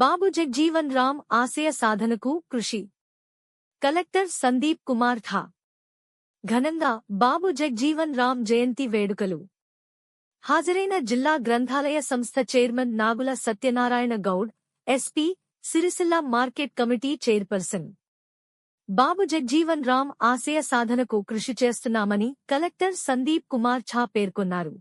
బాబు జగ్జీవన్ రామ్ ఆశయ సాధనకు కృషి. కలెక్టర్ సందీప్ కుమార్ థా ఘనంగా బాబు జగ్జీవన్ రామ్ జయంతి వేడుకలు. హాజరైన జిల్లా గ్రంథాలయ సంస్థ chairman Nagula Satyanarayana Goud SP Sircilla market committee chairperson. Babu Jagjivan Ram ఆశయ సాధనకు కృషి చేస్తున్నామని కలెక్టర్ సందీప్ కుమార్ ఝా పేర్కొన్నారు.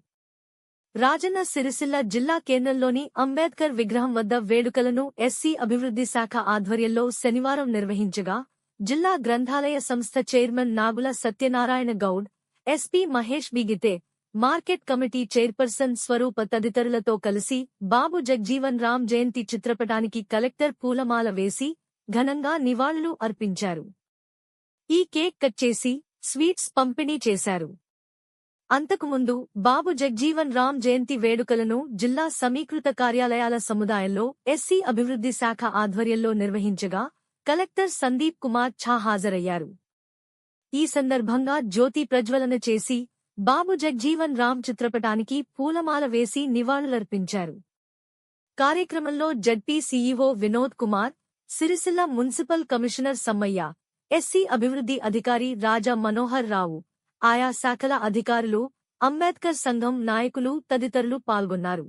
రాజన్న సిరిసిల్ల జిల్లా కేంద్రంలోని అంబేద్కర్ విగ్రహం వద్ద వేడుకలను ఎస్సీ అభివృద్ధి శాఖ ఆధ్వర్యంలో శనివారం నిర్వహించగా జిల్లా గ్రంథాలయ సంస్థ చైర్మన్ నాగుల సత్యనారాయణ గౌడ్ ఎస్పీ మహేష్ బిగితే మార్కెట్ కమిటీ చైర్పర్సన్ స్వరూప తదితరులతో కలిసి బాబు జగ్జీవన్ రామ్ జయంతి చిత్రపటానికి కలెక్టర్ పూలమాల వేసి ఘనంగా నివాళులు అర్పించారు. ఈ కేక్ కట్ చేసి స్వీట్స్ పంపిణీ చేశారు. అంతకుముందు బాబు జగ్జీవన్ రామ్ జయంతి వేడుకలను జిల్లా సమీకృత కార్యాలయాల సముదాయంలో ఎస్సీ అభివృద్ధి శాఖ ఆధ్వర్యంలో నిర్వహించగా కలెక్టర్ సందీప్ కుమార్ ఛా హాజరయ్యారు. ఈ సందర్భంగా జ్యోతి ప్రజ్వలన చేసి బాబు జగ్జీవన్ రామ్ చిత్రపటానికి పూలమాల వేసి నివాళులర్పించారు. కార్యక్రమంలో ZP CEO Vinod Kumar Sircilla municipal commissioner Sammaiah SC అభివృద్ధి అధికారి రాజా మనోహర్ రావు ఆయా శాఖల అధికారులు అంబేద్కర్ సంఘం నాయకులు తదితరులు పాల్గొన్నారు.